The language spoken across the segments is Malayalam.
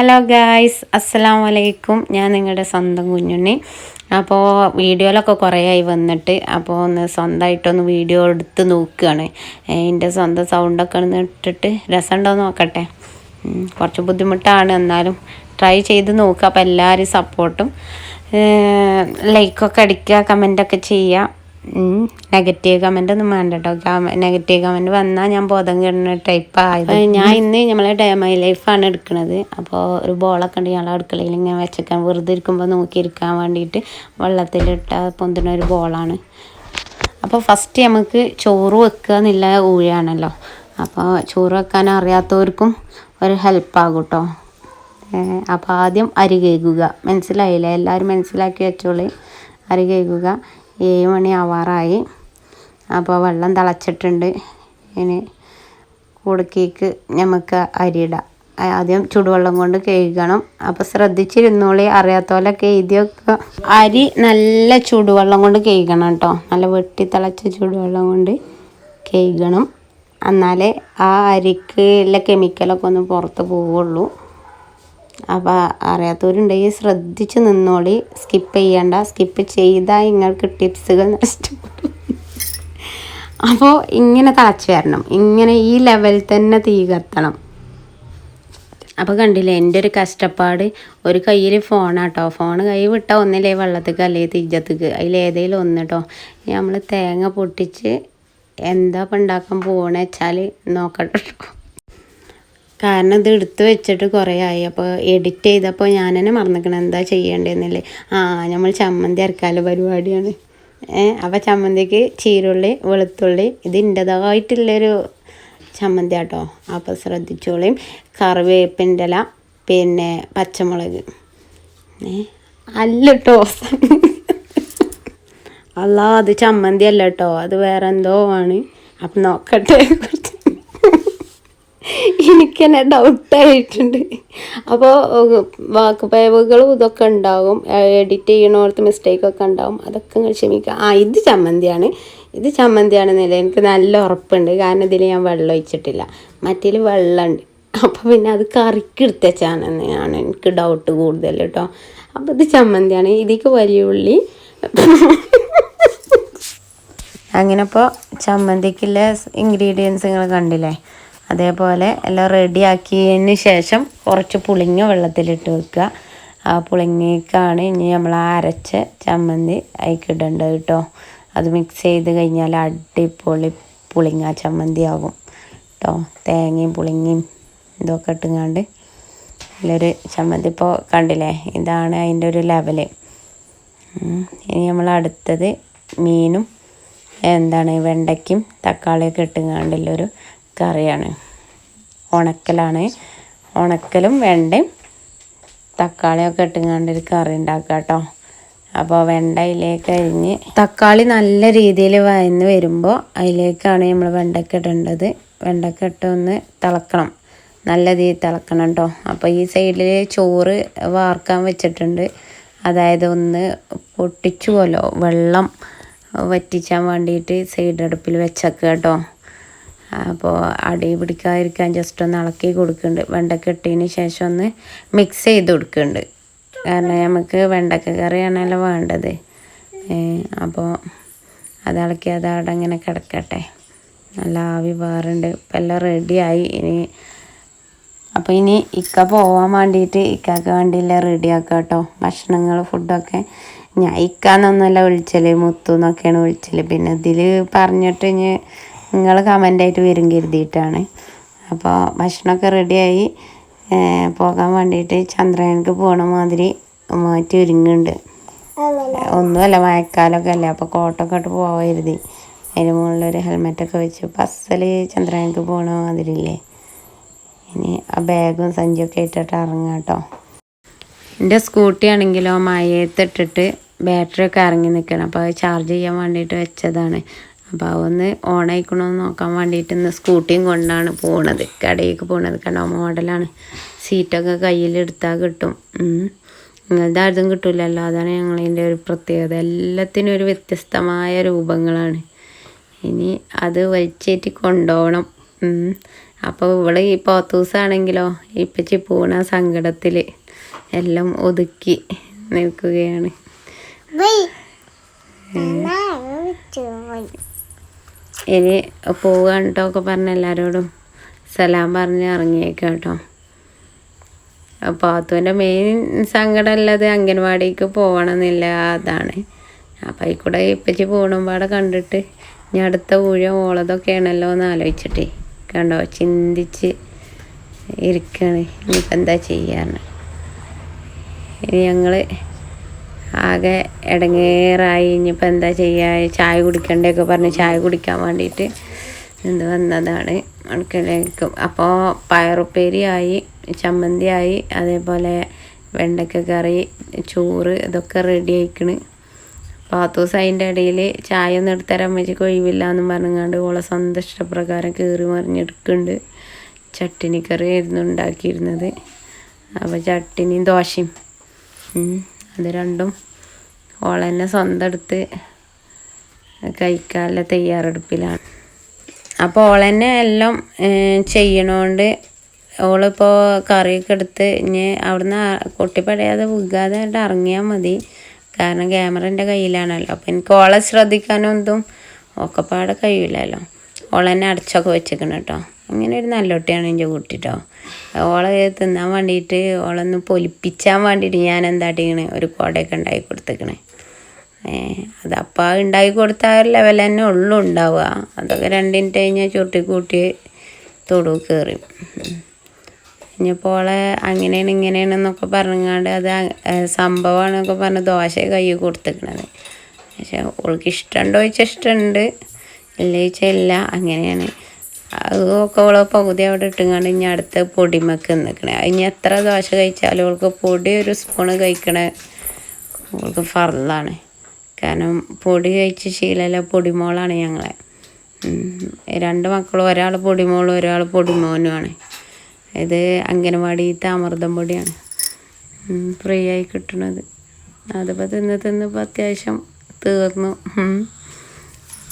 ഹലോ ഗായ്സ് അസ്സലാം വലൈക്കും ഞാൻ നിങ്ങളുടെ സ്വന്തം കുഞ്ഞുണ്ണി. അപ്പോൾ വീഡിയോയിലൊക്കെ കുറേ ആയി വന്നിട്ട് അപ്പോൾ ഒന്ന് സ്വന്തമായിട്ടൊന്ന് വീഡിയോ എടുത്ത് നോക്കുകയാണ്. എന്റെ സ്വന്തം സൗണ്ടൊക്കെ ഒന്ന് ഇട്ടിട്ട് രസമുണ്ടോ നോക്കട്ടെ. കുറച്ച് ബുദ്ധിമുട്ടാണ്. എന്നാലും ട്രൈ ചെയ്ത് നോക്കുക. അപ്പോൾ എല്ലാവരും സപ്പോർട്ടും ലൈക്കൊക്കെ അടിക്കുക കമന്റൊക്കെ ചെയ്യുക. നെഗറ്റീവ് കമന്റ് ഒന്നും വേണ്ട കേട്ടോ നെഗറ്റീവ് കമന്റ് വന്നാൽ ഞാൻ ബോധം കിടന്ന ടൈപ്പ് ആയത്. ഞാൻ ഇന്ന് നമ്മളെ ഡയമൈ ലൈഫാണ് എടുക്കുന്നത് അപ്പോൾ ഒരു ബോളൊക്കെ ഉണ്ട് ഞങ്ങളെ അടുക്കളയിൽ ഇങ്ങനെ വെച്ചേക്കാൻ. വെറുതെ ഇരിക്കുമ്പോൾ നോക്കിയിരിക്കാൻ വേണ്ടിയിട്ട് വെള്ളത്തിലിട്ട പൊന്തുന്ന ഒരു ബോളാണ്. അപ്പോൾ ഫസ്റ്റ് നമുക്ക് ചോറ് വെക്കുക എന്നുള്ള ഊഴാണല്ലോ അപ്പോൾ ചോറ് വെക്കാൻ അറിയാത്തവർക്കും ഒരു ഹെൽപ്പാകും കേട്ടോ അപ്പോൾ ആദ്യം അരി കേൾക്കുക. മനസ്സിലായില്ലേ? എല്ലാവരും മനസ്സിലാക്കി വെച്ചോളി. അരി കേൾക്കുക. ഏഴ് മണി ആവാറായി. അപ്പോൾ വെള്ളം തിളച്ചിട്ടുണ്ട്. ഇനി കുടുക്കിക്ക് നമുക്ക് അരിയിടാം. ആദ്യം ചൂടുവെള്ളം കൊണ്ട് കഴുകണം. അപ്പോൾ ശ്രദ്ധിച്ചിരുന്നോളി അറിയാത്ത പോലെ എഴുതി വെക്കുക അരി നല്ല ചൂടുവെള്ളം കൊണ്ട് കഴുകണം കേട്ടോ. നല്ല വെട്ടി തിളച്ച ചൂടുവെള്ളം കൊണ്ട് കഴുകണം. എന്നാലേ ആ അരിക്ക് ഉള്ള കെമിക്കലൊക്കെ ഒന്ന് പുറത്ത് പോവുള്ളൂ. അപ്പോൾ അറിയാത്തവരുണ്ടെങ്കിൽ ശ്രദ്ധിച്ച് നിന്നോളി. സ്കിപ്പ് ചെയ്യണ്ട. സ്കിപ്പ് ചെയ്താൽ നിങ്ങൾക്ക് ടിപ്സുകൾ നഷ്ടപ്പെടും. അപ്പോൾ ഇങ്ങനെ തിളച്ച് വരണം. ഇങ്ങനെ ഈ ലെവൽ തന്നെ തീ കത്തണം. അപ്പോൾ കണ്ടില്ലേ എന്റെ ഒരു കഷ്ടപ്പാട്. ഒരു കയ്യിൽ ഫോണാട്ടോ ഫോൺ കൈ വിട്ടാൽ ഒന്നില്ലേ വെള്ളത്തേക്ക് അല്ലേ തീജത്തേക്ക് അതിലേതെങ്കിലും ഒന്ന് കേട്ടോ നമ്മൾ തേങ്ങ പൊട്ടിച്ച് എന്താ ഇപ്പം ഉണ്ടാക്കാൻ പോകണേ വെച്ചാൽ നോക്കട്ടെ. ട്ടോ. കാരണം ഇത് എടുത്ത് വെച്ചിട്ട് കുറേ ആയി. അപ്പോൾ എഡിറ്റ് ചെയ്തപ്പോൾ ഞാൻ തന്നെ മറന്നിക്കണം. എന്താ ചെയ്യേണ്ടതെന്നില്ലേ? ആ നമ്മൾ ചമ്മന്തി അരക്കാല പരിപാടിയാണ്. അപ്പോൾ ചമ്മന്തിക്ക് ചീരുള്ളി വെളുത്തുള്ളി ഇത് എന്റെതായിട്ടുള്ളൊരു ചമ്മന്തി ആട്ടോ. അപ്പോൾ ശ്രദ്ധിച്ചോളിയും കറിവേപ്പിന്റെ ഇല പിന്നെ പച്ചമുളക്. അല്ല കേട്ടോ അല്ല അത് ചമ്മന്തി അല്ല കേട്ടോ അത് വേറെ എന്തോ ആണ്. അപ്പം നോക്കട്ടെ. എനിക്ക് തന്നെ ഡൗട്ടായിട്ടുണ്ട് അപ്പോൾ വാക്കുപയവുകളും ഇതൊക്കെ ഉണ്ടാകും എഡിറ്റ് ചെയ്യണോർത്ത് മിസ്റ്റേക്കൊക്കെ ഉണ്ടാകും അതൊക്കെ നിങ്ങൾ ക്ഷമിക്കുക. ആ ഇത് ചമ്മന്തിയാണ്. ഇത് ചമ്മന്തിയാണെന്നില്ല എനിക്ക് നല്ല ഉറപ്പുണ്ട്. കാരണം ഇതിൽ ഞാൻ വെള്ളം ഒഴിച്ചിട്ടില്ല. മറ്റേൽ വെള്ളമുണ്ട് അപ്പോൾ പിന്നെ അത് കറിക്ക് എടുത്തച്ചാണെന്നാണ് എനിക്ക് ഡൗട്ട് കൂടുതൽ കേട്ടോ അപ്പോൾ ഇത് ചമ്മന്തിയാണ്. ഇതിക്ക് വലിയ ഉള്ളി. അങ്ങനെ അപ്പോൾ ചമ്മന്തിക്കുള്ള ഇൻഗ്രീഡിയൻസ് നിങ്ങൾ കണ്ടില്ലേ? അതേപോലെ എല്ലാം റെഡിയാക്കിയതിന് ശേഷം കുറച്ച് പുളിങ്ങ വെള്ളത്തിലിട്ട് വെക്കുക. ആ പുളിങ്ങയ്ക്കാണ് ഇനി നമ്മൾ അരച്ച ചമ്മന്തി അതിക്കിടേണ്ടത് കേട്ടോ. അത് മിക്സ് ചെയ്ത് കഴിഞ്ഞാൽ അടിപൊളി പുളിങ്ങ ചമ്മന്തി ആകും കേട്ടോ. തേങ്ങയും പുളിങ്ങയും ഇതൊക്കെ ഇട്ടുങ്ങാണ്ട് നല്ലൊരു ചമ്മന്തി. ഇപ്പോൾ കണ്ടില്ലേ? ഇതാണ് അതിന്റെ ഒരു ലെവൽ ഇനി നമ്മൾ അടുത്തത് മീനും എന്താണ് വെണ്ടയ്ക്കും തക്കാളിയൊക്കെ ഇട്ടുങ്ങാണ്ടുള്ളൊരു കറിയാണ്. ഉണക്കലാണ്. ഉണക്കലും വെണ്ടയും തക്കാളിയൊക്കെ ഇട്ടുങ്ങാണ്ടൊരു കറി ഉണ്ടാക്കുക കേട്ടോ അപ്പോൾ വെണ്ട അതിലേക്ക് അരിഞ്ഞ് തക്കാളി നല്ല രീതിയിൽ വയന്ന് വരുമ്പോൾ അതിലേക്കാണ് നമ്മൾ വെണ്ടയ്ക്ക ഇടേണ്ടത്. വെണ്ടയ്ക്ക ഇട്ട് ഒന്ന് തിളക്കണം. നല്ല രീതിയിൽ തിളക്കണം കേട്ടോ അപ്പോൾ ഈ സൈഡിൽ ചോറ് വാർക്കാൻ വെച്ചിട്ടുണ്ട്. അതായത് ഒന്ന് പൊട്ടിച്ചുപോലോ വെള്ളം വറ്റിച്ചാൻ വേണ്ടിയിട്ട് സൈഡ് അടുപ്പിൽ വെച്ചേക്കുക കേട്ടോ അപ്പോൾ അടി പിടിക്കാതിരിക്കാൻ ജസ്റ്റ് ഒന്ന് ഇളക്കി കൊടുക്കുന്നുണ്ട്. വെണ്ടക്ക ഇട്ടതിന് ശേഷം ഒന്ന് മിക്സ് ചെയ്ത് കൊടുക്കുന്നുണ്ട്. കാരണം നമുക്ക് വെണ്ടക്ക കറിയാണല്ലോ വേണ്ടത്. അപ്പോൾ അത് ഇളക്കി അത് അവിടെ അങ്ങനെ കിടക്കട്ടെ. നല്ല ആവി വേറുണ്ട്. ഇപ്പം എല്ലാം റെഡിയായി ഇനി അപ്പോൾ ഇനി ഇക്ക പോവാൻ വേണ്ടിയിട്ട് ഇക്കാക്ക് വേണ്ടിയില്ല റെഡിയാക്കുക കേട്ടോ. ഭക്ഷണങ്ങൾ ഫുഡൊക്കെ ഞാൻ ഇക്കാന്നൊന്നുമല്ല വിളിച്ചൽ. മുത്തു എന്നൊക്കെയാണ് വിളിച്ചൽ. പിന്നെ ഇതിൽ പറഞ്ഞിട്ട് ഇനി നിങ്ങൾ കമന്റായിട്ട് വരും കരുതിയിട്ടാണ്. അപ്പോൾ ഭക്ഷണമൊക്കെ റെഡിയായി പോകാൻ വേണ്ടിയിട്ട് ചന്ദ്രയാനക്ക് പോണ മാതിരി മാറ്റി ഒരുങ്ങുന്നുണ്ട്. ഒന്നുമല്ല മഴക്കാലമൊക്കെ അല്ലേ? അപ്പോൾ കോട്ടൊക്കെ ഇട്ട് കരുതി. അതിന് മുകളിലൊരു ഹെൽമെറ്റൊക്കെ വെച്ച് ബസ്സിൽ ചന്ദ്രയാനക്ക് പോണ മാതിരി ഇല്ലേ? ഇനി ആ ബാഗും സഞ്ചിയൊക്കെ ഇട്ടിട്ട് ഇറങ്ങാം കേട്ടോ. എന്റെ സ്കൂട്ടി ആണെങ്കിലോ മഴയത്തിട്ടിട്ട് ബാറ്ററി ഒക്കെ ഇറങ്ങി നിൽക്കണം. അപ്പോൾ അത് ചാർജ് ചെയ്യാൻ വേണ്ടിയിട്ട് വെച്ചതാണ്. അപ്പോൾ അതൊന്ന് ഓൺ ആയിക്കണമെന്ന് നോക്കാൻ വേണ്ടിയിട്ട് ഇന്ന് സ്കൂട്ടിയും കൊണ്ടാണ് പോണത്. കടയിലേക്ക് പോണത്. കണ്ടോ മോഡലാണ് സീറ്റൊക്കെ കയ്യിലെടുത്താൽ കിട്ടും. ഇങ്ങനത്തെ ആരും കിട്ടില്ലല്ലോ അതാണ് ഞങ്ങളതിന്റെ ഒരു പ്രത്യേകത. എല്ലാത്തിനും ഒരു വ്യത്യസ്തമായ രൂപങ്ങളാണ്. ഇനി അത് വലിച്ചേറ്റി കൊണ്ടുപോകണം അപ്പോൾ ഇവിടെ ഈ പോത്തൂസാണെങ്കിലോ ഇപ്പച്ചി പൂണ സങ്കടത്തിൽ എല്ലാം ഒതുക്കി നിൽക്കുകയാണ്. ഇനി പോവുകയാണ് കേട്ടോ ഒക്കെ പറഞ്ഞ എല്ലാവരോടും സലാം പറഞ്ഞ് ഇറങ്ങിയേക്കാം കേട്ടോ അപ്പോൾ പാത്തുവിന്റെ മെയിൻ സങ്കടം അല്ലാതെ അംഗൻവാടിക്ക് പോകണമെന്നില്ല അതാണ്. അപ്പം ഈ കൂടെ ഇപ്പച്ചി പോകണമ്പാടെ കണ്ടിട്ട് ഇനി അടുത്ത ഊഴ ഓളതൊക്കെയാണല്ലോ എന്ന് ആലോചിച്ചിട്ടേ. കണ്ടോ? ചിന്തിച്ച് ഇരിക്കുകയാണ് ഇനിയിപ്പോൾ എന്താ ചെയ്യാറ് ഇനി ഞങ്ങൾ ആകെ ഇടങ്ങേറായി. ഇനിയിപ്പോൾ എന്താ ചെയ്യുക ചായ കുടിക്കണ്ടേക്കെ പറഞ്ഞ് ചായ കുടിക്കാൻ വേണ്ടിയിട്ട് എന്ത് വന്നതാണ് അടുക്കളയിലേക്ക്. അപ്പോൾ പയറുപ്പേരിയായി ചമ്മന്തിയായി അതേപോലെ വെണ്ടയ്ക്ക കറി ചോറ് ഇതൊക്കെ റെഡി ആയിക്കണ്. പാത്തൂസ് അതിന്റെ ഇടയിൽ ചായ ഒന്നും എടുത്തരാൻ അമ്മച്ചിക്ക് ഒഴിവില്ല എന്നും പറഞ്ഞുകൊണ്ട് ഓളെ സ്വന്തം ഇഷ്ടപ്രകാരം കയറി മറിഞ്ഞെടുക്കുന്നുണ്ട് ചട്ടിനി കറി ആയിരുന്നു ഉണ്ടാക്കിയിരുന്നത്. അപ്പോൾ ചട്ടിനിയും ദോശയും. അത് രണ്ടും ഓൾ തന്നെ സ്വന്തം എടുത്ത് കഴിക്കാനുള്ള തയ്യാറെടുപ്പിലാണ്. അപ്പോൾ ഓളെന്നെ എല്ലാം ഏഹ്, ചെയ്യണോണ്ട് ഓളിപ്പോൾ കറിയൊക്കെ എടുത്ത് ഇനി അവിടുന്ന് കൊട്ടിപ്പടയാതെ വിൽക്കാതെ ഇറങ്ങിയാൽ മതി. കാരണം ക്യാമറ എന്റെ കയ്യിലാണല്ലോ. അപ്പോൾ എനിക്ക് ഓളെ ശ്രദ്ധിക്കാനൊന്നും ഒക്കെപ്പാടെ കഴിയില്ലല്ലോ ഓളെന്നെ അടച്ചൊക്കെ വെച്ചേക്കണം കേട്ടോ അങ്ങനെ ഒരു നല്ല കുട്ടിയാണ് എന്റെ കുട്ടി കേട്ടോ ഓളെ തിന്നാൻ വേണ്ടിയിട്ട് ഓളൊന്ന് പൊലിപ്പിച്ചാൻ വേണ്ടിയിട്ട് ഞാൻ എന്താട്ടിക്കണേ ഒരു കുടയൊക്കെ ഉണ്ടാക്കി കൊടുത്തേക്കണേ. അതപ്പോൾ ഉണ്ടാക്കി കൊടുത്ത ആ ഒരു ലെവൽ തന്നെ ഉള്ളു ഉണ്ടാവുക. അതൊക്കെ രണ്ടിന്റെ കഴിഞ്ഞാൽ ചുരുട്ടി കൂട്ടി തൊടു കയറി കഴിഞ്ഞപ്പോൾ അങ്ങനെയാണ് ഇങ്ങനെയാണെന്നൊക്കെ പറഞ്ഞാണ്ട് അത് സംഭവമാണെന്നൊക്കെ പറഞ്ഞ് ദോശ കൈ കൊടുത്തേക്കണത്. പക്ഷെ ഓൾക്ക് ഇഷ്ടമുണ്ടോ ചോദിച്ചാൽ ഇഷ്ടമുണ്ട്. ഇല്ല ചോദിച്ചാൽ ഇല്ല. അങ്ങനെയാണ്. അതൊക്കെ ഉള്ള പകുതി അവിടെ ഇട്ടുങ്ങാണ്ട് ഇനി അടുത്ത പൊടിമക്ക് നിൽക്കണേ ഇനി എത്ര ദോശ കഴിച്ചാലും അവൾക്ക് പൊടി ഒരു സ്പൂണ് കഴിക്കണേ അവൾക്ക് ഫറലാണ് കാരണം പൊടി കഴിച്ച് ശീലമല്ല പൊടിമോളാണ് ഞങ്ങളെ. രണ്ട് മക്കളും ഒരാൾ പൊടിമോളും ഒരാൾ പൊടിമോനുമാണ്. ഇത് അംഗനവാടിയിലത്തെ അമൃതം പൊടിയാണ്. ഫ്രീ ആയി കിട്ടണത്. അതിപ്പോൾ തിന്ന് തിന്ന് ഇപ്പോൾ അത്യാവശ്യം തീർന്നു.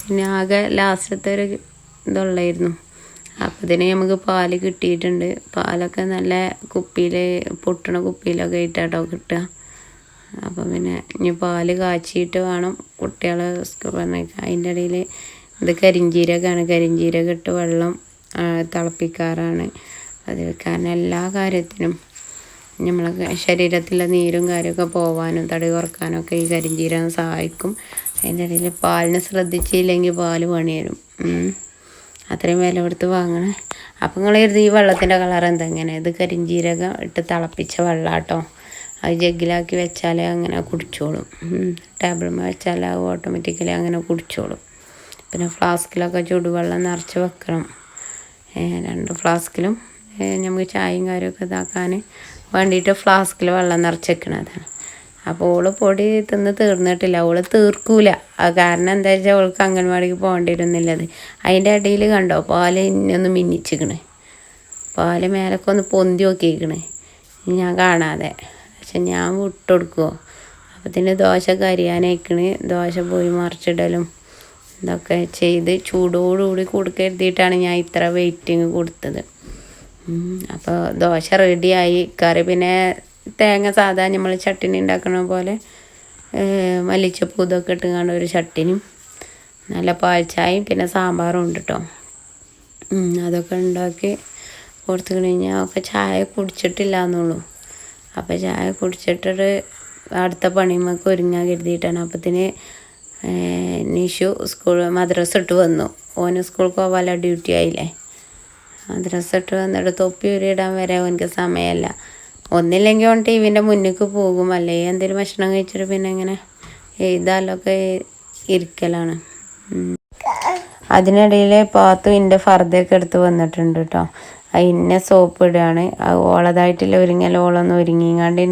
പിന്നെ ആകെ ലാസ്റ്റത്തെ ഒരു ഇതുള്ളായിരുന്നു. അപ്പോൾ ഇതിന് നമുക്ക് പാൽ കിട്ടിയിട്ടുണ്ട്. പാലൊക്കെ നല്ല കുപ്പിയിൽ പൊട്ടണ കുപ്പിയിലൊക്കെ ഇട്ടാട്ടോ കിട്ടുക. അപ്പോൾ പിന്നെ ഇനി പാൽ കാച്ചിയിട്ട് വേണം കുട്ടികളെ സ്കൂൾ പറഞ്ഞേക്കാൻ അതിന്റെ ഇടയിൽ ഇത് കരിഞ്ചീരകമാണ് കരിഞ്ചീരകം ഇട്ട് വെള്ളം തിളപ്പിക്കാറാണ്. അത് കാരണം എല്ലാ കാര്യത്തിനും നമ്മളെ ശരീരത്തിലെ നീരും കാര്യമൊക്കെ പോവാനും തടി കുറക്കാനൊക്കെ ഈ കരിഞ്ചീരകം സഹായിക്കും. അതിന്റെ ഇടയിൽ പാലിനെ ശ്രദ്ധിച്ചില്ലെങ്കിൽ പാൽ പണി വരും. അത്രയും വില കൊടുത്ത് വാങ്ങണേ. അപ്പം നിങ്ങൾ കരുതി ഈ വെള്ളത്തിന്റെ കളർ എന്താ ഇങ്ങനെ? ഇത് കരിഞ്ചീരകം ഇട്ട് തിളപ്പിച്ച വെള്ളാട്ടോ. അത് ജഗ്ഗിലാക്കി വെച്ചാൽ അങ്ങനെ കുടിച്ചോളും. ടേബിളിൽ വെച്ചാൽ അത് ഓട്ടോമാറ്റിക്കലി അങ്ങനെ കുടിച്ചോളും. പിന്നെ ഫ്ലാസ്കിലൊക്കെ ചൂടുവെള്ളം നിറച്ച് വെക്കണം. രണ്ട് ഫ്ലാസ്കിലും നമുക്ക് ചായയും കാര്യമൊക്കെ ഇതാക്കാൻ വേണ്ടിയിട്ട് ഫ്ലാസ്കിൽ വെള്ളം നിറച്ച് വെക്കണതാണ് അപ്പോൾ ഓൾ പൊടി തിന്ന് തീർന്നിട്ടില്ല. ഓൾ തീർക്കൂല. ആ കാരണം എന്താ വെച്ചാൽ ഓൾക്ക് അംഗൻവാടിക്ക് പോകേണ്ടിയിരുന്നില്ലത്. അതിന്റെ ഇടയിൽ കണ്ടോ? പാൽ ഇന്നൊന്ന് മിന്നിച്ചിക്കണ്. പാൽ മേലൊക്കെ ഒന്ന് പൊന്തി നോക്കിയിരിക്കണേ. ഞാൻ കാണാതെ. പക്ഷെ ഞാൻ വിട്ടുകൊടുക്കുമോ അപ്പത്തിന് ദോശ കരിയാനയക്കണ്. ദോശ പോയി മറിച്ചിടലും ഇതൊക്കെ ചെയ്ത് ചൂടോടുകൂടി കൊടുക്ക എഴുതിയിട്ടാണ് ഞാൻ ഇത്ര വെയിറ്റിങ് കൊടുത്തത്. അപ്പോൾ ദോശ റെഡിയായി കറി പിന്നെ തേങ്ങ സാധാ നമ്മൾ ചട്ടിനി ഉണ്ടാക്കണ പോലെ മല്ലിച്ചപ്പൂ ഇതൊക്കെ ഇട്ടുകൊണ്ട് ഒരു ചട്ടിനും നല്ല പാഴ്ചായും പിന്നെ സാമ്പാറും ഉണ്ട് കേട്ടോ അതൊക്കെ ഉണ്ടാക്കി കൊടുത്തു കഴിഞ്ഞാൽ ഒക്കെ ചായ കുടിച്ചിട്ടില്ല എന്നുള്ളൂ അപ്പോൾ ചായ കുടിച്ചിട്ടൊരു അടുത്ത പണിമൊക്കെ ഒരുങ്ങാൻ കരുതിയിട്ടാണ്. അപ്പത്തിന് നിഷു സ്കൂൾ മദ്രസ ഇട്ട് വന്നു. ഓന് സ്കൂൾക്ക് പോകാനുള്ള ഡ്യൂട്ടി ആയില്ലേ. മദ്രസ ഇട്ട് വന്നിട്ട് തൊപ്പി ഇടാൻ വരെ ഓനിക്ക് സമയമല്ല. ഒന്നില്ലെങ്കിൽ ഓൻ ടി വിന്റെ മുന്നിലേക്ക് പോകും. അല്ലേ എന്തെങ്കിലും ഭക്ഷണം കഴിച്ചിട്ട് പിന്നെ ഇങ്ങനെ എഴുതാലൊക്കെ ഇരിക്കലാണ്. അതിനിടയിൽ പാത്തു ഇന്റെ ഫർദയൊക്കെ എടുത്ത് വന്നിട്ടുണ്ട് കേട്ടോ ഇന്ന സോപ്പ് ഇടുകയാണ് ഓളതായിട്ടില്ല ഓളതായിട്ടുള്ള ഓളൊന്നും ഒരുങ്ങിങ്ങാണ്ട്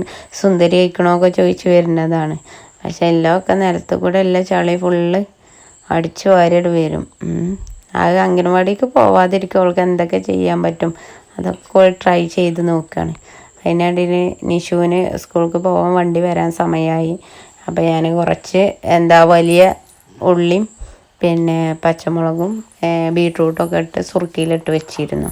സുന്ദരി അയക്കണമൊക്കെ ചോദിച്ചു വരുന്നതാണ്. പക്ഷെ എല്ലാം ഒക്കെ നിലത്ത് കൂടെ എല്ലാ ചളി ഫുള്ള് അടിച്ചു വാരിയിട്ട് വരും. അത് അംഗനവാടിക്ക് പോവാതിരിക്കും അവൾക്ക് എന്തൊക്കെ ചെയ്യാൻ പറ്റും? അതൊക്കെ ട്രൈ ചെയ്ത് നോക്കുകയാണ് അതിനിടയിൽ നിഷുവിന് സ്കൂൾക്ക് പോകാൻ വണ്ടി വരാൻ സമയമായി. അപ്പോൾ ഞാൻ കുറച്ച് എന്താ വലിയ ഉള്ളിയും പിന്നെ പച്ചമുളകും ബീട്രൂട്ടൊക്കെ ഇട്ട് സുറുക്കിയിലിട്ട് വെച്ചിരുന്നു.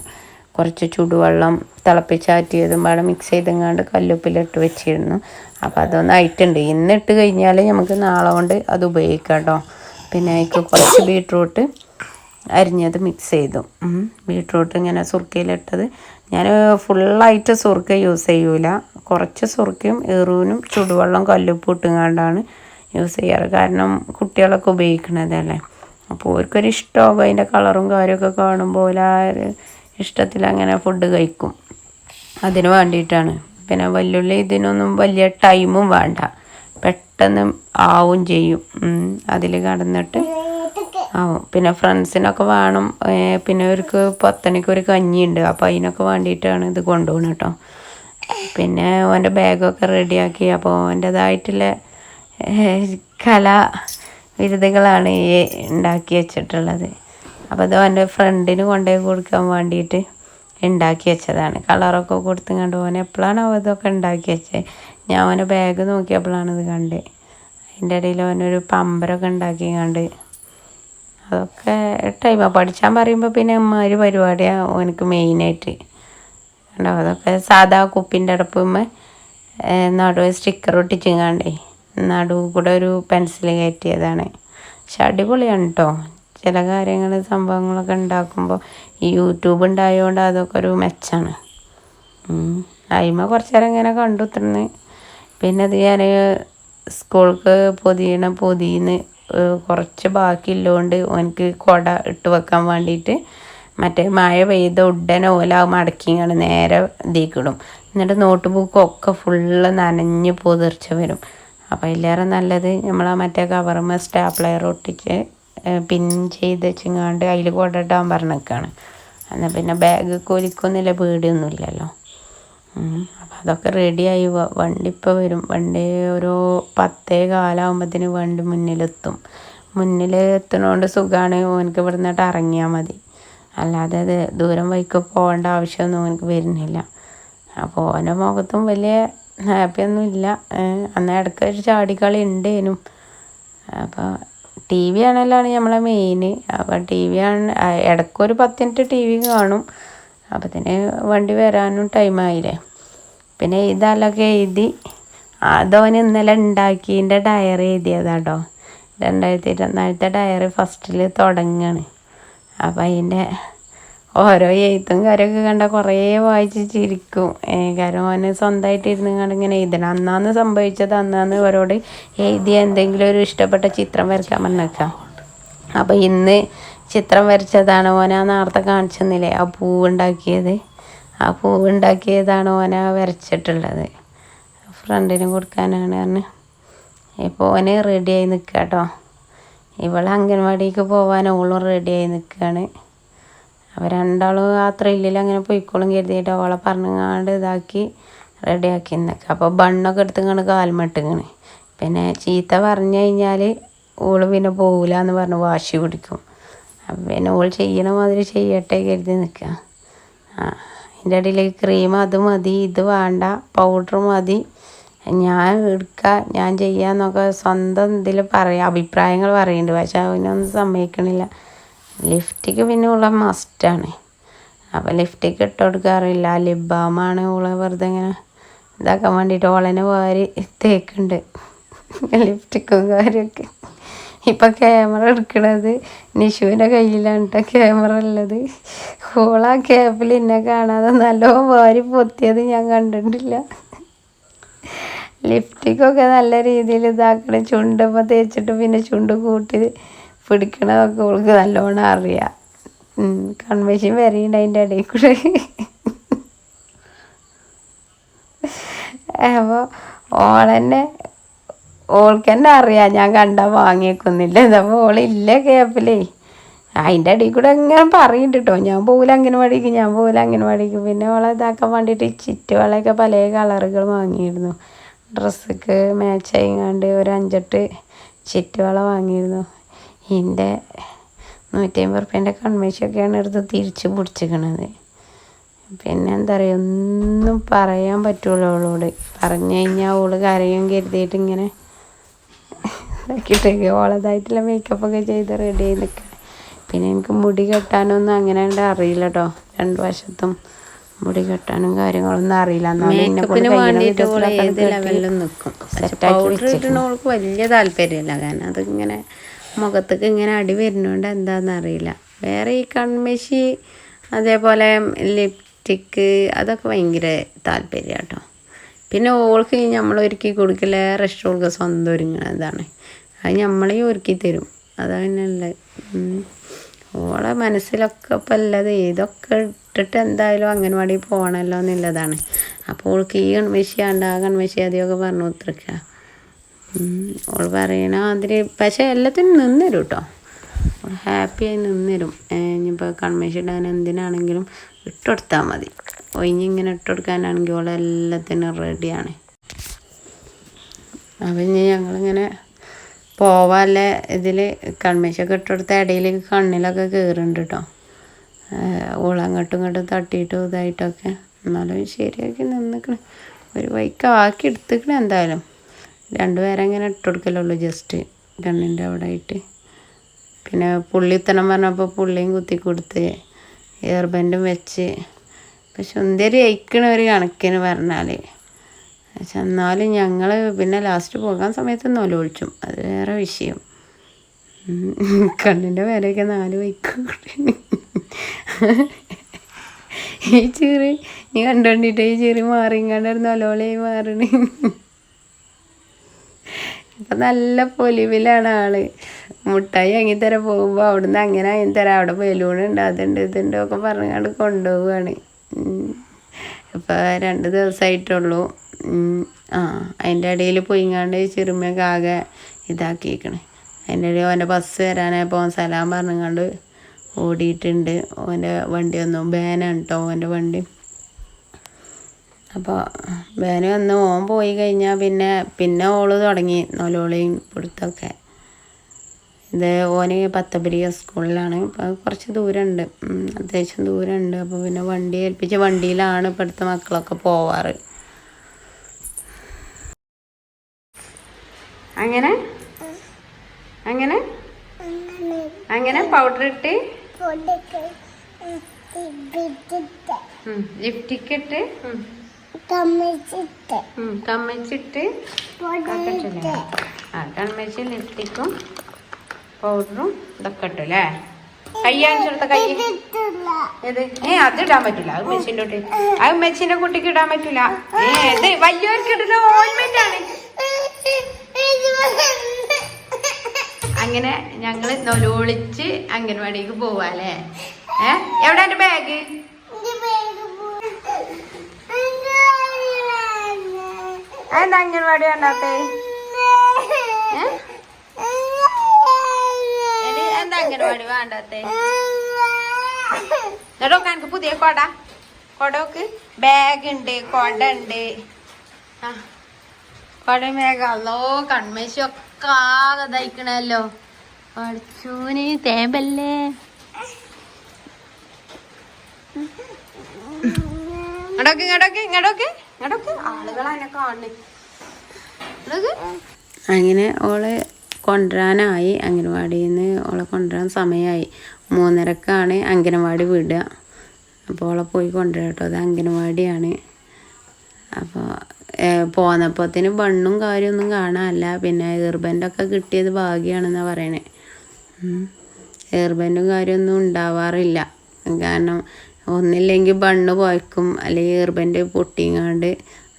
കുറച്ച് ചുടുവെള്ളം തിളപ്പിച്ചാറ്റിയതും പാടെ മിക്സ് ചെയ്തെങ്ങാണ്ട് കല്ലുപ്പിലിട്ട് വെച്ചിരുന്നു. അപ്പോൾ അതൊന്ന് ആയിട്ടുണ്ട്. ഇന്ന് ഇട്ട് കഴിഞ്ഞാൽ നമുക്ക് നാളെ കൊണ്ട് അത് ഉപയോഗിക്കാം കേട്ടോ. പിന്നെ അതിക്ക് കുറച്ച് ബീട്രൂട്ട് അരിഞ്ഞത് മിക്സ് ചെയ്തു. ബീട്രൂട്ട് ഇങ്ങനെ സുർക്കയിലിട്ടത് ഞാൻ ഫുള്ളായിട്ട് സുർക്ക യൂസ് ചെയ്യൂല. കുറച്ച് സുർക്കയും എറുവിനും ചുടുവെള്ളം കല്ലുപ്പ് ഇട്ടുകൊണ്ടാണ് യൂസ് ചെയ്യാറ്. കാരണം കുട്ടികളൊക്കെ ഉപയോഗിക്കണതല്ലേ. അപ്പോൾ അവർക്കൊരു ഇഷ്ടമാകും അതിന്റെ കളറും കാര്യമൊക്കെ കാണുമ്പോൾ ആ ഇഷ്ടത്തിൽ അങ്ങനെ ഫുഡ് കഴിക്കും. അതിന് വേണ്ടിയിട്ടാണ്. പിന്നെ വലിയുള്ള ഇതിനൊന്നും വലിയ ടൈമും വേണ്ട. പെട്ടെന്ന് ആവും ചെയ്യും. അതിൽ കടന്നിട്ട് പിന്നെ ഫ്രണ്ട്സിനൊക്കെ വേണം പിന്നെ അവർക്ക് പത്തണിക്ക് ഒരു കഞ്ഞിയുണ്ട് അപ്പോൾ അതിനൊക്കെ വേണ്ടിയിട്ടാണ് ഇത് കൊണ്ടുപോകണം കേട്ടോ പിന്നെ ഓന്റെ ബാഗൊക്കെ റെഡിയാക്കി അപ്പോൾ ഓന്റെതായിട്ടുള്ള കലാ വിരുദ്ധകളാണ് ഈ ഉണ്ടാക്കി വെച്ചിട്ടുള്ളത്. അപ്പോൾ അത് ഓന്റെ ഫ്രണ്ടിന് കൊണ്ടുപോയി കൊടുക്കാൻ വേണ്ടിയിട്ട് ഉണ്ടാക്കി വെച്ചതാണ്. കളറൊക്കെ കൊടുത്ത് കണ്ട് ഓൻ എപ്പോഴാണ് ഇതൊക്കെ ഉണ്ടാക്കി വെച്ചത് ഞാൻ ഓന്റെ ബാഗ് നോക്കിയപ്പോഴാണ് ഇത് കണ്ടത് അതിന്റെ ഇടയിൽ ഓനൊരു പമ്പരൊക്കെ ഉണ്ടാക്കി കണ്ട് അതൊക്കെ ടൈമാണ് പഠിച്ചാൻ പറയുമ്പോൾ പിന്നെ അമ്മാതിരി പരിപാടിയാണ് എനിക്ക് മെയിനായിട്ട് ഉണ്ടാവും അതൊക്കെ സാധാ കുപ്പിന്റെ അടപ്പുമ്മ നടുവ് സ്റ്റിക്കർ ഒട്ടിച്ചിങ്ങാണ്ടേ നടു കൂടെ ഒരു പെൻസിൽ കയറ്റിയതാണ്. പക്ഷെ അടിപൊളിയാണ് കേട്ടോ ചില കാര്യങ്ങൾ സംഭവങ്ങളൊക്കെ ഉണ്ടാക്കുമ്പോൾ ഈ യൂട്യൂബ് ഉണ്ടായതുകൊണ്ട് അതൊക്കെ ഒരു മെച്ചാണ്. അയിമ കുറച്ച് നേരം ഇങ്ങനെ കണ്ടുത്തിരുന്ന് പിന്നെ അത് ഞാൻ സ്കൂൾക്ക് പൊതിയണ പൊതിന്ന് കുറച്ച് ബാക്കിയുള്ളതുകൊണ്ട് എനിക്ക് കുട ഇട്ട് വെക്കാൻ വേണ്ടിയിട്ട് മറ്റേ മഴ പെയ്ത ഉടനെ ഓല മടക്കിങ്ങാണ് നേരെ ഇതിക്കിടും. എന്നിട്ട് നോട്ട് ബുക്കൊക്കെ ഫുള്ള് നനഞ്ഞ് പൊതിർച്ച വരും. അപ്പോൾ അതിലേറെ നല്ലത് നമ്മൾ ആ മറ്റേ കവറും സ്റ്റാപ്ലയർ ഒട്ടിച്ച് പിൻ ചെയ്ത് വെച്ചിങ്ങാണ്ട് അതിൽ കുട ഇടാൻ പറഞ്ഞേക്കാണ്. എന്നാൽ പിന്നെ ബാഗ് കൊലിക്കൊന്നുമില്ല പേടിയൊന്നുമില്ലല്ലോ. അപ്പം അതൊക്കെ റെഡിയായി വണ്ടി ഇപ്പോൾ വരും. വണ്ടി ഒരു പത്തേ കാലാകുമ്പത്തിന് വണ്ടി മുന്നിലെത്തും. മുന്നിൽ എത്തണോണ്ട് സുഖമാണ് ഓനക്ക് ഇവിടെ നിന്നിട്ട് ഇറങ്ങിയാൽ മതി. അല്ലാതെ അത് ദൂരം വൈക്ക് പോകേണ്ട ആവശ്യമൊന്നും ഓനക്ക് വരുന്നില്ല. അപ്പോൾ ഓന്റെ മുഖത്തും വലിയ ഹാപ്പിയൊന്നും ഇല്ല. അന്ന് ഇടയ്ക്ക് ഒരു ചാടിക്കളി ഉണ്ടേനും അപ്പോൾ ടി വി ആണല്ലാണ് നമ്മളെ മെയിൻ അപ്പോൾ ടി വി ആണ് ഇടയ്ക്കൊരു പത്ത് മിനിറ്റ് ടി വി കാണും. അപ്പത്തിന് വണ്ടി വരാനും ടൈമായില്ലേ പിന്നെ ഇതല്ലൊക്കെ എഴുതി. അതോന് ഇന്നലെ ഉണ്ടാക്കിയതിന്റെ ഡയറി എഴുതിയതാട്ടോ. രണ്ടായിരത്തി ഇരുപത്തിനാലത്തെ ഡയറി ഫസ്റ്റിൽ തുടങ്ങാണ്. അപ്പം അതിന്റെ ഓരോ എഴുത്തും കാര്യമൊക്കെ കണ്ട കുറേ വായിച്ച് ചിരിക്കും കാരണം അവന് സ്വന്തമായിട്ട് ഇരുന്ന് കണ്ട് ഇങ്ങനെ എഴുതണം. അന്നാന്ന് സംഭവിച്ചത് അന്നാന്ന് അവരോട് എഴുതിയ എന്തെങ്കിലും ഒരു ഇഷ്ടപ്പെട്ട ചിത്രം വരയ്ക്കാൻ പറഞ്ഞേക്കാം. അപ്പം ഇന്ന് ചിത്രം വരച്ചതാണ് ഓന നേരത്തെ കാണിച്ചെന്നില്ലേ? ആ പൂവുണ്ടാക്കിയത്. ആ പൂവുണ്ടാക്കിയതാണ് ഓന വരച്ചിട്ടുള്ളത്. ഫ്രണ്ടിന് കൊടുക്കാനാണ് പറഞ്ഞ്. ഇപ്പോൾ ഓന് റെഡിയായി നിൽക്കുക കേട്ടോ ഇവൾ അംഗൻവാടിക്ക് പോകാൻ ഓളും റെഡിയായി നിൽക്കുകയാണ് അവർ രണ്ടാളും ആ ത്രില്ലിൽ അങ്ങനെ പോയിക്കോളും കരുതിയിട്ട് അവളെ പറഞ്ഞങ്ങാണ്ട് ഇതാക്കി റെഡിയാക്കി നിൽക്കുക അപ്പോൾ ബണ്ണൊക്കെ എടുത്തുങ്ങാണ്ട് കാൽമട്ടിങ്ങണ്. പിന്നെ ചീത്ത പറഞ്ഞു കഴിഞ്ഞാൽ ഓൾ പിന്നെ പോകില്ല എന്ന് പറഞ്ഞ് വാശി പിടിക്കും. പിന്നെ ഓൾ ചെയ്യണ മാതിരി ചെയ്യട്ടെ കരുതി നിൽക്കുക ആ അതിന്റെ ഇടയിൽ ക്രീം അത് മതി ഇത് വേണ്ട പൗഡർ മതി. ഞാൻ എടുക്കുക ഞാൻ ചെയ്യാന്നൊക്കെ സ്വന്തം ഇതിൽ പറയാം അഭിപ്രായങ്ങൾ പറയുന്നുണ്ട് പക്ഷെ അവനൊന്നും സമ്മതിക്കണില്ല. ലിഫ്റ്റിക്ക് പിന്നെ ഉള്ള മസ്റ്റാണ് അപ്പം ലിഫ്റ്റിക്ക് ഇട്ട് കൊടുക്കാറില്ല ലിപ് ബാമാണ് ഓളെ വെറുതെ ഇങ്ങനെ ഇതാക്കാൻ വേണ്ടിയിട്ട് ഓളനെ വാരി തേക്കുന്നുണ്ട് ലിഫ്റ്റിക്കും കാര്യമൊക്കെ ഇപ്പം ക്യാമറ എടുക്കണത് നിഷുവിന്റെ കയ്യിലാണ് ക്യാമറ ഉള്ളത്. ഓളാ ക്യാപ്പിൽ എന്നെ കാണാതെ നല്ലോണം വാരി പൊത്തിയത് ഞാൻ കണ്ടിട്ടില്ല. ലിപ്സ്റ്റിക്കൊക്കെ നല്ല രീതിയിൽ ഇതാക്കണം. ചുണ്ടുമ്പോൾ തേച്ചിട്ട് പിന്നെ ചുണ്ട് കൂട്ടി പിടിക്കണതൊക്കെ ഓൾക്ക് നല്ലോണം അറിയാം. കൺവെൻഷൻ വരെയുണ്ട് അതിന്റെ ഇടയിൽ കൂടെ. അപ്പോൾ ഓളെന്നെ ഓൾക്ക് തന്നെ അറിയാം ഞാൻ കണ്ടാൽ വാങ്ങിയേക്കുന്നില്ല. അപ്പോൾ ഓളില്ല കേപ്പിലേ അതിന്റെ അടിയിൽ കൂടെ ഇങ്ങനെ പറയുന്നുണ്ട് കേട്ടോ ഞാൻ പോകില്ല അംഗനവാടിക്ക് ഞാൻ പോകില്ല അംഗനവാടിക്ക് പിന്നെ ഓളെ ഇതാക്കാൻ വേണ്ടിയിട്ട് ചുറ്റുവളയൊക്കെ പല കളറുകൾ വാങ്ങിയിരുന്നു. ഡ്രസ്സൊക്കെ മാച്ച് ആയിങ്ങാണ്ട് ഒരു അഞ്ചെട്ട് ചുറ്റുവള വാങ്ങിയിരുന്നു. ഇതിന്റെ നൂറ്റി അമ്പത് റുപ്യേന്റെ കൺമേശൊക്കെയാണ് എടുത്ത് തിരിച്ച് പിടിച്ചിക്കണത്. പിന്നെ എന്താ പറയുക ഒന്നും പറയാൻ പറ്റുള്ളൂ അവളോട് പറഞ്ഞു കഴിഞ്ഞാൽ അവൾ കരയും കരുതിയിട്ട് ഇങ്ങനെ ഇതാക്കിയിട്ട് ഓളതായിട്ടുള്ള മേക്കപ്പൊക്കെ ചെയ്ത് റെഡി ആയി നിൽക്കുക പിന്നെ എനിക്ക് മുടി കെട്ടാനൊന്നും അങ്ങനെ അറിയില്ല കേട്ടോ രണ്ട് വശത്തും മുടി കെട്ടാനും കാര്യങ്ങളൊന്നും അറിയില്ല. വലിയ താല്പര്യമില്ല. കാരണം അതിങ്ങനെ മുഖത്തേക്ക് ഇങ്ങനെ അടി വരുന്നോണ്ട് എന്താന്ന് അറിയില്ല. വേറെ ഈ കൺമഷി അതേപോലെ ലിപ്സ്റ്റിക്ക് അതൊക്കെ ഭയങ്കര താല്പര്യം കേട്ടോ പിന്നെ ഓൾക്ക് നമ്മൾ ഒരുക്കി കൊടുക്കലേറെ ഇഷ്ടം ഓൾക്ക് സ്വന്തം ഒരുങ്ങണതാണ് അത് നമ്മളെ ഒരുക്കി തരും. അതങ്ങനെയല്ല ഓളെ മനസ്സിലൊക്കെ ഇപ്പം ഉള്ളത് ഇതൊക്കെ ഇട്ടിട്ട് എന്തായാലും അംഗൻവാടി പോകണമല്ലോ എന്നുള്ളതാണ്. അപ്പോൾ ഓൾക്ക് ഈ കൺമഷി ആണ്ട് ആ കൺമഷി അതെയൊക്കെ പറഞ്ഞു ഉത്തരക്കുക ഓൾ പറയണ അതിന് പക്ഷേ എല്ലാത്തിനും നിന്നരും കേട്ടോ ഹാപ്പിയായി നിന്നരും. ഇനിയിപ്പോൾ കൺമേഷൻ ഇടാൻ എന്തിനാണെങ്കിലും ഇട്ടുകൊടുത്താൽ മതി. ഒഴിഞ്ഞിങ്ങനെ ഓൾ എല്ലാത്തിനും റെഡിയാണ് അപ്പം ഇനി ഞങ്ങളിങ്ങനെ പോവാല്ല ഇതിൽ കൺമേശൊക്കെ ഇട്ടുകൊടുത്ത ഇടയിൽ കണ്ണിലൊക്കെ കയറുന്നുണ്ട് കേട്ടോ ഓളങ്ങോട്ടും ഇങ്ങോട്ടും തട്ടിയിട്ടും ഇതായിട്ടൊക്കെ. എന്നാലും ശരിയാക്കി നിന്നിക്കണ്. ഒരു വൈക്ക് ആക്കി എടുത്തിക്കണം എന്തായാലും. രണ്ടുപേരെ ഇങ്ങനെ ഇട്ട് കൊടുക്കലുള്ളൂ ജസ്റ്റ് കണ്ണിന്റെ അവിടെ ആയിട്ട്. പിന്നെ പുള്ളിത്തനം പറഞ്ഞപ്പോൾ പുള്ളിയും കുത്തി കൊടുത്ത് ഇയർ വെച്ച്. പക്ഷെ സുന്ദരി അയക്കണ ഒരു കണക്കിന് പറഞ്ഞാൽ പക്ഷെ എന്നാലും ഞങ്ങൾ പിന്നെ ലാസ്റ്റ് പോകാൻ സമയത്ത് നൊലൊളിച്ചും അത് വേറെ വിഷയം. കണ്ണിന്റെ വിലയൊക്കെ നാല് വൈക്ക് ഈ ചീറി നീ കണ്ടോണ്ടിട്ട് ഈ ചീറി മാറിങ്ങാണ്ടായിരുന്നു അലോളയായി മാറണേ. ഇപ്പം നല്ല പൊലിവിലാണ് ആൾ. മുട്ടായി വാങ്ങിത്തരാൻ പോകുമ്പോൾ അവിടുന്ന് അങ്ങനെ വാങ്ങിത്തരാം. അവിടെ ബലൂണുണ്ട് അതുണ്ട് ഇതുണ്ട് ഒക്കെ പറഞ്ഞാണ്ട് കൊണ്ടുപോവുകയാണ് ഇപ്പോൾ രണ്ട് ദിവസമായിട്ടുള്ളൂ ആ അതിന്റെ ഇടയിൽ പോയിങ്ങാണ്ട് ചെറുമയൊക്കെ ആകെ ഇതാക്കിയേക്കണ്. അതിന്റെ ഇടയിൽ ഓന്റെ ബസ് വരാനായപ്പോൾ ഓൻ സലാം പറഞ്ഞുകൊണ്ട് ഓടിയിട്ടുണ്ട്. ഓന്റെ വണ്ടി വന്നു. ബാനാണ് കേട്ടോ ഓന്റെ വണ്ടി. അപ്പോൾ ബാന വന്ന് ഓൻ പോയി കഴിഞ്ഞാൽ പിന്നെ പിന്നെ ഓൾ തുടങ്ങി. നൊലോളിയും പിടുത്തൊക്കെ ഇത് ഓന് പത്തപരിയ സ്കൂളിലാണ്. കുറച്ച് ദൂരമുണ്ട് അത്യാവശ്യം ദൂരമുണ്ട് അപ്പോൾ പിന്നെ വണ്ടി ഏൽപ്പിച്ച വണ്ടിയിലാണ് ഇപ്പോഴത്തെ മക്കളൊക്കെ പോവാറ്. അങ്ങനെ? അങ്ങനെ? അങ്ങനെ പൗഡർ ഇട്ട്? ലിപ്റ്റിക് ഇട്ട്? കമ്മച്ചിട്ട്? ആ കമ്മച്ച് ലിപ്സ്റ്റിക്കും പൗഡറും ഇതൊക്കെ ഇട്ടു അല്ലേ കയ്യാണിച്ചെടുത്ത കൈ ഏ അത് ഇടാൻ പറ്റില്ല. അത് മെച്ചിന്റെ കുട്ടി അത് മെച്ചിന്റെ കുട്ടിക്ക് ഇടാൻ പറ്റില്ല. ഏ വലിയവർക്ക് ഇടുന്ന ഓയിൻമെന്റ് ആണ്. അങ്ങനെ ഞങ്ങൾ നൊലോളിച്ച് അംഗൻവാടിക്ക് പോവാല്ലേ ഏ എവിടെ എന്റെ ബാഗ് എന്താ അംഗൻവാടി കണ്ടാത്തേ? ഏ? എന്താ അംഗൻവാടി വേണ്ടാത്തേ എന്നിട്ടൊക്കെ എനിക്ക് പുതിയ കൊട. കൊടക്ക് ബാഗ് ഉണ്ട് കൊട ഉണ്ട് ആ കൊട മേഘല്ലോ കൺമേശി ഒക്കെ ആകെ തയ്ക്കണല്ലോ പഠിച്ചൂന് തേമ്പല്ലേ? ഇങ്ങടൊക്കെ ഇങ്ങടൊക്കെ ഇങ്ങടൊക്കെ ഇങ്ങടൊക്കെ ആളുകൾ എന്നെ കാണണേ അങ്ങനെ ഓളെ കൊണ്ടുവരാനായി അംഗനവാടിയിൽ നിന്ന് ഓളെ കൊണ്ടുവരാൻ സമയമായി മൂന്നരക്കാണ് അംഗനവാടി വിടുക. അപ്പോൾ ഓളെ പോയി കൊണ്ടുവരാം കേട്ടോ. അത് അംഗനവാടിയാണ്. അപ്പോൾ പോന്നപ്പോത്തിന് ബണ്ണും കാര്യമൊന്നും കാണാനല്ല. പിന്നെ എയർബൻഡൊക്കെ കിട്ടിയത് ഭാഗ്യമാണെന്നാണ് പറയണേ. എയർബൻഡും കാര്യമൊന്നും ഉണ്ടാവാറില്ല. കാരണം ഒന്നില്ലെങ്കിൽ ബണ്ണ് പോയക്കും. അല്ലെങ്കിൽ എയർബൻഡ് പൊട്ടിങ്ങാണ്ട്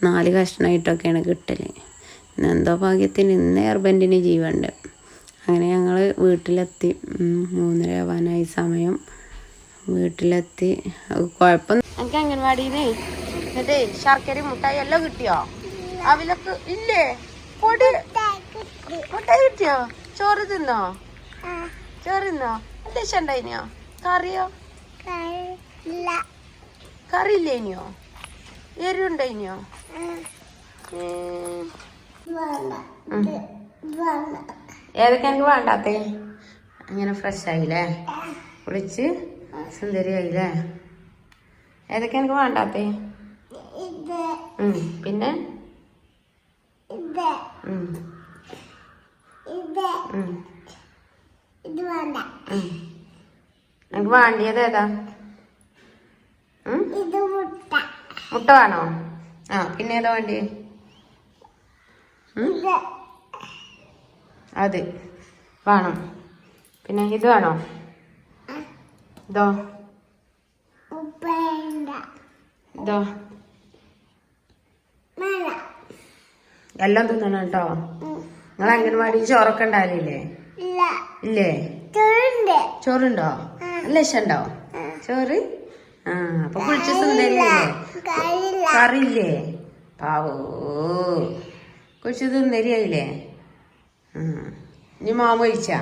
നാല് കഷ്ണമായിട്ടൊക്കെയാണ് ഇന്ന് എന്തോ ഭാഗ്യത്തിന് ഇന്ന് എയർബൻഡിന് ജീവുണ്ട്. അങ്ങനെ ഞങ്ങൾ വീട്ടിലെത്തി. മൂന്നര ആവാനായി സമയം. വീട്ടിലെത്തി. കുഴപ്പം എനിക്ക് അംഗൻവാടിയിലേ? എന്നിട്ടേ ശർക്കര മുട്ടായി എല്ലാം കിട്ടിയോ? അവിലൊക്കെ ഇല്ലേ? പൊടി മുട്ടായി കിട്ടിയോ? ചോറ് തിന്നോ? ചോറ് തിന്നോ? എന്താ ഉണ്ടായിനോ? കറിയോ? കറി ഇല്ലേനിയോ? എരിവുണ്ടായിനിയോ ഏതൊക്കെ എനിക്ക് വേണ്ടാത്തേ? അങ്ങനെ ഫ്രഷ് ആയില്ലേ? കുളിച്ച് സുന്ദരിയായില്ലേ? ഏതൊക്കെ എനിക്ക് വേണ്ടാത്ത? പിന്നെ. എനിക്ക് വേണ്ടിയത് ഏതാ? മുട്ട വേണോ? ആ പിന്നെ ഏതാ വേണ്ടി അത്. വേണം. പിന്നെ ഇത് വേണോ? ഇതോ? ഇതോ? എല്ലാം തിന്നണം കേട്ടോ. നിങ്ങൾ അംഗൻവാടി ചോറൊക്കെ ഉണ്ടാവില്ലേ ഇല്ലേ. ചോറുണ്ട്. നല്ല ഇഷ്ടണ്ടോ? ചോറ്? ആ അപ്പൊ കുളിച്ച സുന്ദരിയല്ലേ കറിയില്ല. കറിയില്ലേ? പാവോ. കുളിച്ച് സുന്ദരിയായില്ലേ ആ ഇനി മാമ ഒഴിച്ചാ